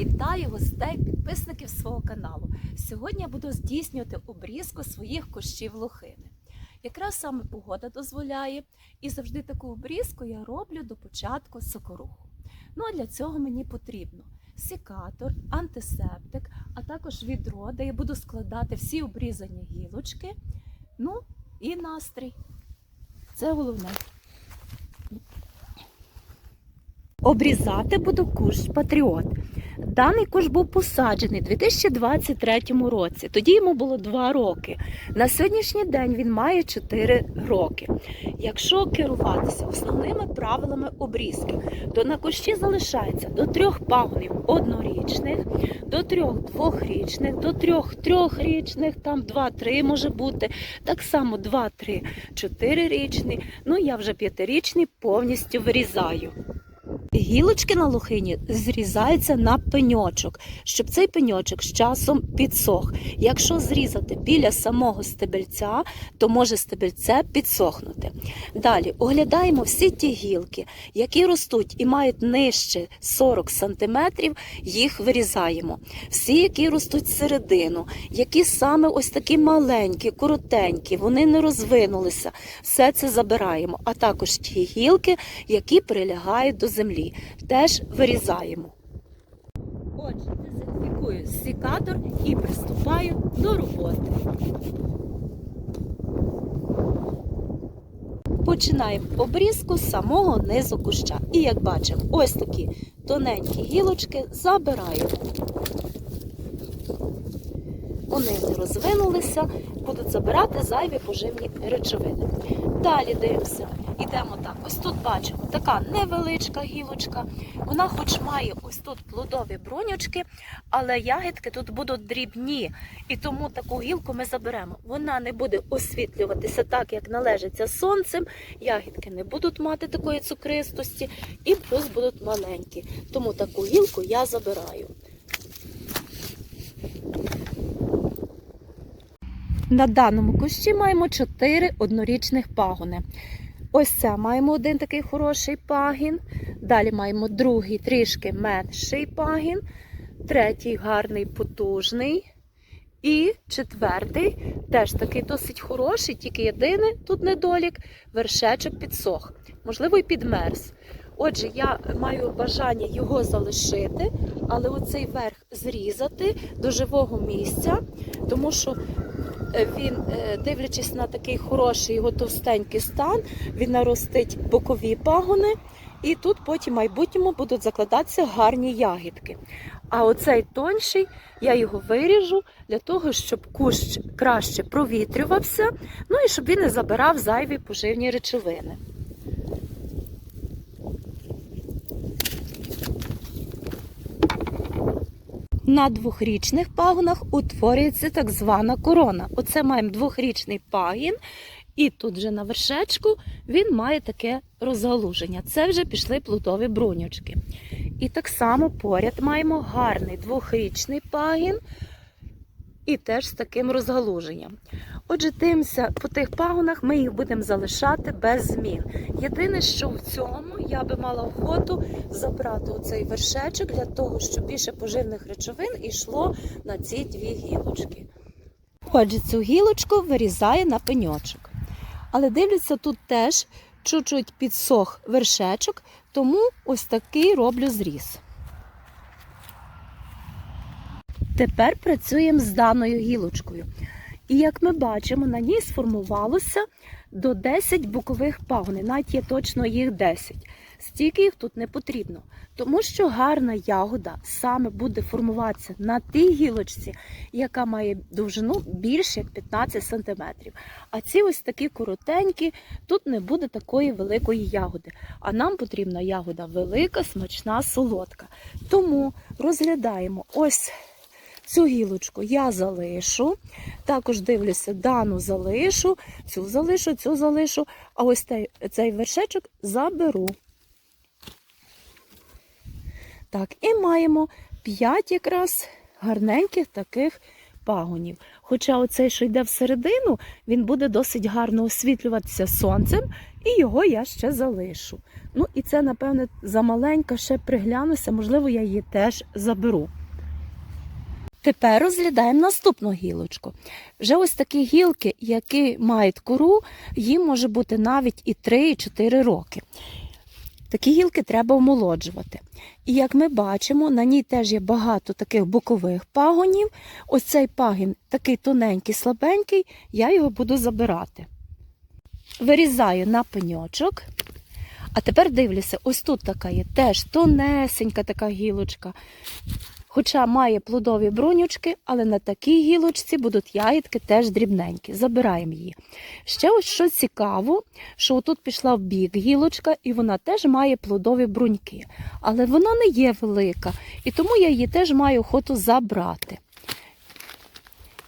Вітаю гостей, підписників свого каналу. Сьогодні я буду здійснювати обрізку своїх кущів лохини. Якраз саме погода дозволяє, і завжди таку обрізку я роблю до початку сокоруху. Ну а для цього мені потрібно сікатор, антисептик, а також відро, де я буду складати всі обрізані гілочки. Ну і настрій. Це головне. Обрізати буду кущ Патріот. Даний кущ був посаджений у 2023 році. Тоді йому було 2 роки. На сьогоднішній день він має 4 роки. Якщо керуватися основними правилами обрізки, то на кущі залишається до трьох пагонів однорічних, до трьох двохрічних, до трьох трьохрічних, там 2-3 може бути, так само 2-3 чотирирічний. Ну я вже п'ятирічний повністю вирізаю. Гілочки на лохині зрізаються на пеньочок, щоб цей пеньочок з часом підсох. Якщо зрізати біля самого стебельця, то може стебельце підсохнути. Далі оглядаємо всі ті гілки, які ростуть і мають нижче 40 см, їх вирізаємо. Всі, які ростуть середину, які саме ось такі маленькі, коротенькі, вони не розвинулися, все це забираємо. А також ті гілки, які прилягають до землі теж вирізаємо. Отже, дезінфікую секатор і приступаю до роботи. Починаємо обрізку з самого низу куща. І як бачимо, ось такі тоненькі гілочки забираємо. Вони не розвинулися, будуть забирати зайві поживні речовини. Далі дивимося, йдемо так. Ось тут бачимо така невеличка гілочка. Вона, хоч має ось тут плодові бронючки, але ягідки тут будуть дрібні. І тому таку гілку ми заберемо. Вона не буде освітлюватися так, як належиться сонцем. Ягідки не будуть мати такої цукристості, і плюс будуть маленькі. Тому таку гілку я забираю. На даному кущі маємо 4 однорічних пагони. Ось це маємо один такий хороший пагін. Далі маємо другий трішки менший пагін, третій гарний, потужний. І четвертий теж такий досить хороший, тільки єдиний тут недолік, вершечок підсох, можливо, і підмерз. Отже, я маю бажання його залишити, але оцей верх зрізати до живого місця, тому що він, е, дивлячись на такий хороший його товстенький стан, він наростить бокові пагони, і тут потім в майбутньому будуть закладатися гарні ягідки. А оцей тонший я його виріжу для того, щоб кущ краще провітрювався, ну і щоб він не забирав зайві поживні речовини. На двохрічних пагонах утворюється так звана корона. Оце маємо двохрічний пагін, і тут же на вершечку він має таке розгалуження. Це вже пішли плутові бруньочки. І так само поряд маємо гарний двохрічний пагін і теж з таким розгалуженням. Отже, дивимося по тих пагонах, ми їх будемо залишати без змін. Єдине, що в цьому я би мала охоту забрати оцей вершечок для того, щоб більше поживних речовин йшло на ці дві гілочки. Отже, цю гілочку вирізаю на пеньочок. Але дивлюся, тут теж чуть-чуть підсох вершечок, тому ось такий роблю зріз. Тепер працюємо з даною гілочкою. І як ми бачимо, на ній сформувалося до 10 бокових пагонів, навіть є точно їх 10. Стільки їх тут не потрібно, тому що гарна ягода саме буде формуватися на тій гілочці, яка має довжину більше як 15 см. А ці ось такі коротенькі, тут не буде такої великої ягоди. А нам потрібна ягода велика, смачна, солодка. Тому розглядаємо ось. Цю гілочку я залишу, також дивлюся, дану залишу, цю залишу, цю залишу, а ось цей, вершечок заберу. Так, і маємо 5 якраз гарненьких таких пагонів. Хоча оцей, що йде всередину, він буде досить гарно освітлюватися сонцем, і його я ще залишу. Ну і це, напевне, замаленька ще приглянуся, можливо, я її теж заберу. Тепер розглядаємо наступну гілочку. Вже ось такі гілки, які мають кору, їм може бути навіть і 3, і 4 роки. Такі гілки треба омолоджувати. І як ми бачимо, на ній теж є багато таких бокових пагонів. Ось цей пагін такий тоненький, слабенький, я його буду забирати. Вирізаю на пеньочок. А тепер дивлюся, ось тут така є теж тонесенька така гілочка. Хоча має плодові брунючки, але на такій гілочці будуть ягідки теж дрібненькі. Забираємо її. Ще ось що цікаво, що тут пішла в бік гілочка, і вона теж має плодові бруньки. Але вона не є велика, і тому я її теж маю охоту забрати.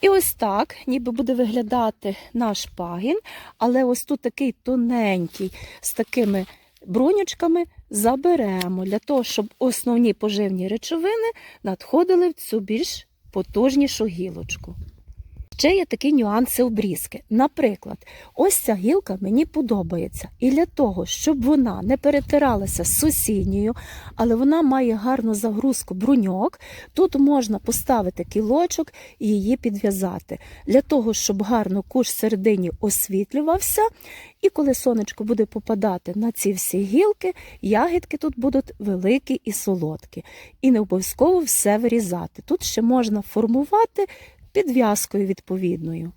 І ось так, ніби буде виглядати наш пагін, але ось тут такий тоненький з такими брунючками заберемо для того, щоб основні поживні речовини надходили в цю більш потужнішу гілочку. Ще є такі нюанси обрізки. Наприклад, ось ця гілка мені подобається. І для того, щоб вона не перетиралася з сусідньою, але вона має гарну загрузку бруньок, тут можна поставити кілочок і її підв'язати. Для того, щоб гарно куш всередині освітлювався, і коли сонечко буде попадати на ці всі гілки, ягідки тут будуть великі і солодкі. І не обов'язково все вирізати. Тут ще можна формувати підв'язкою відповідною.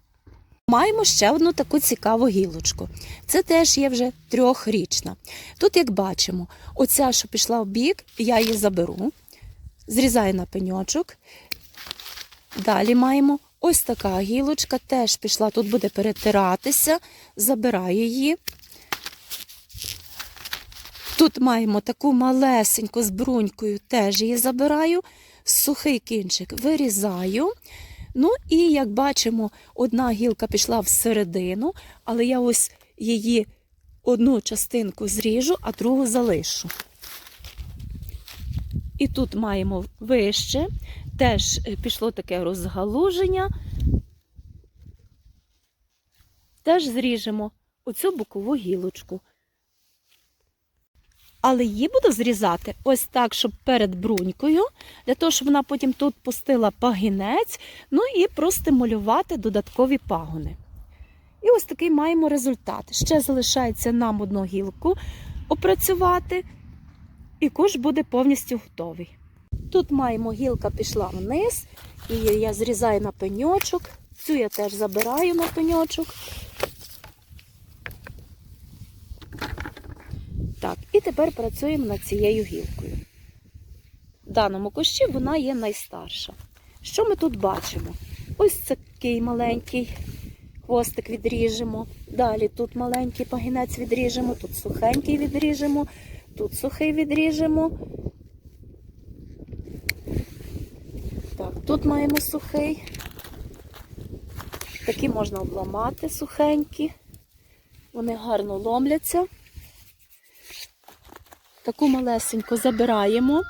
Маємо ще одну таку цікаву гілочку. Це теж є вже трьохрічна. Тут, як бачимо, оця, що пішла в бік, я її заберу, зрізаю на пеньочок. Далі маємо ось така гілочка, теж пішла, тут буде перетиратися, забираю її. Тут маємо таку малесеньку з брунькою, теж її забираю, сухий кінчик вирізаю. Ну і як бачимо, одна гілка пішла всередину, але я ось її одну частинку зріжу, а другу залишу. І тут маємо вище, теж е, пішло таке розгалуження. Теж зріжемо оцю бокову гілочку. Але її буду зрізати ось так, щоб перед брунькою, для того, щоб вона потім тут пустила пагінець, ну і простимулювати додаткові пагони. І ось такий маємо результат. Ще залишається нам одну гілку опрацювати, і куш буде повністю готовий. Тут маємо гілка пішла вниз, її я зрізаю на пеньочок, цю я теж забираю на пеньочок. Так, і тепер працюємо над цією гілкою. В даному кущі вона є найстарша. Що ми тут бачимо? Ось такий маленький хвостик відріжемо. Далі тут маленький пагінець відріжемо, тут сухенький відріжемо, тут сухий відріжемо. Так, тут маємо сухий. Такі можна обламати сухенькі. Вони гарно ломляться. Таку малесеньку забираємо.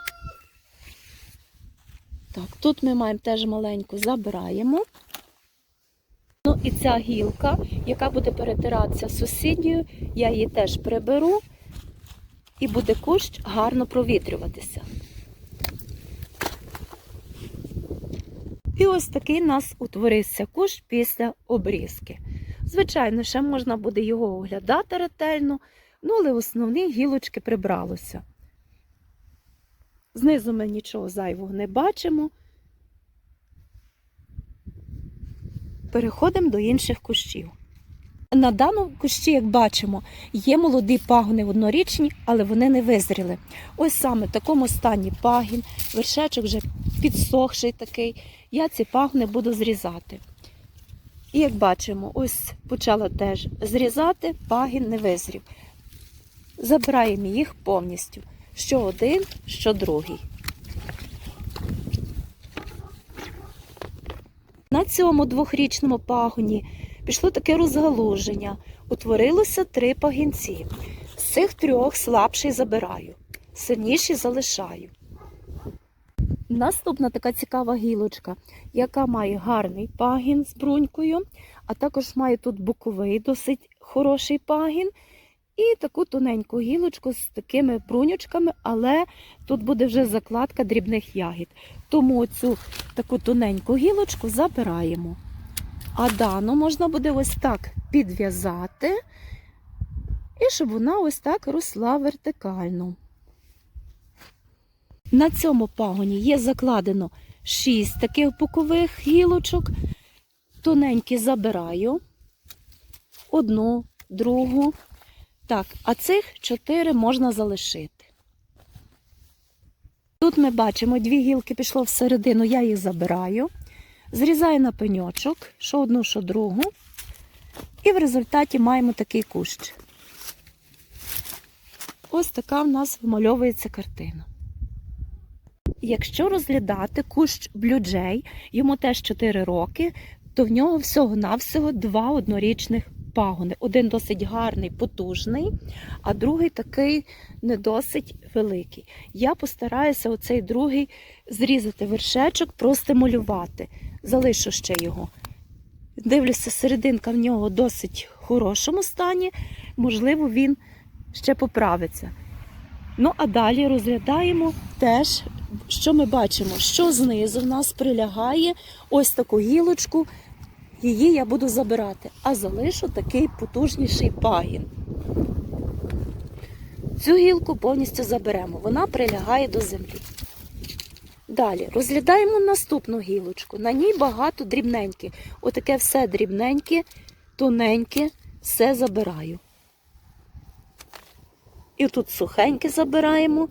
Так, тут ми маємо теж маленьку забираємо. Ну і ця гілка, яка буде перетиратися з сусідньою, я її теж приберу і буде кущ гарно провітрюватися. І ось такий у нас утворився кущ після обрізки. Звичайно, ще можна буде його оглядати ретельно, ну але основні гілочки прибралося. Знизу ми нічого зайвого не бачимо. Переходимо до інших кущів. На даному кущі, як бачимо, є молоді пагони однорічні, але вони не визріли. Ось саме в такому стані пагін, вершечок вже підсохший такий. Я ці пагони буду зрізати. І як бачимо, ось почала теж зрізати, пагін не визрів. Забираємо їх повністю. Що один, що другий. На цьому двохрічному пагоні пішло таке розгалуження. Утворилося три пагінці. З цих трьох слабший забираю, сильніший залишаю. Наступна така цікава гілочка, яка має гарний пагін з брунькою, а також має тут боковий досить хороший пагін. І таку тоненьку гілочку з такими брунючками, але тут буде вже закладка дрібних ягід. Тому цю таку тоненьку гілочку забираємо. А дану можна буде ось так підв'язати, і щоб вона ось так росла вертикально. На цьому пагоні є закладено 6 таких бокових гілочок. Тоненькі забираю. Одну, другу. Так, а цих 4 можна залишити. Тут ми бачимо, дві гілки пішло всередину, я їх забираю. Зрізаю на пеньочок, що одну, що другу. І в результаті маємо такий кущ. Ось така в нас вмальовується картина. Якщо розглядати кущ блюджей, йому теж 4 роки, то в нього всього-навсього два однорічних пагони. Один досить гарний, потужний, а другий такий не досить великий. Я постараюся оцей другий зрізати вершечок, простимулювати. Залишу ще його. Дивлюся, серединка в нього досить хорошому стані, можливо, він ще поправиться. Ну, а далі розглядаємо теж, що ми бачимо, що знизу в нас прилягає ось таку гілочку. Її я буду забирати, а залишу такий потужніший пагін. Цю гілку повністю заберемо, вона прилягає до землі. Далі розглядаємо наступну гілочку. На ній багато дрібненьке. Отаке все дрібненьке, тоненьке, все забираю. І тут сухеньке забираємо.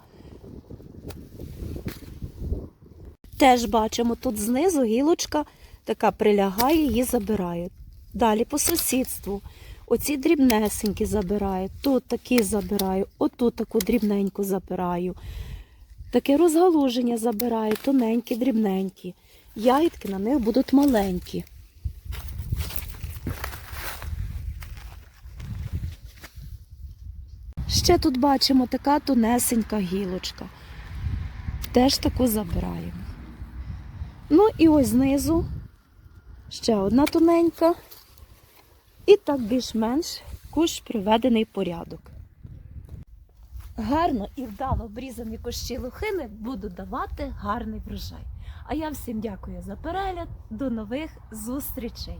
Теж бачимо, тут знизу гілочка така прилягає, її забираю. Далі по сусідству. Оці дрібнесенькі забираю, тут такі забираю, отут таку дрібненьку забираю. Таке розгалуження забираю, тоненькі, дрібненькі. Ягідки на них будуть маленькі. Ще тут бачимо така тонесенька гілочка. Теж таку забираємо. Ну і ось знизу ще одна тоненька. І так більш-менш кущ приведений порядок. Гарно і вдало обрізані кущі лохини буду давати гарний врожай. А я всім дякую за перегляд. До нових зустрічей!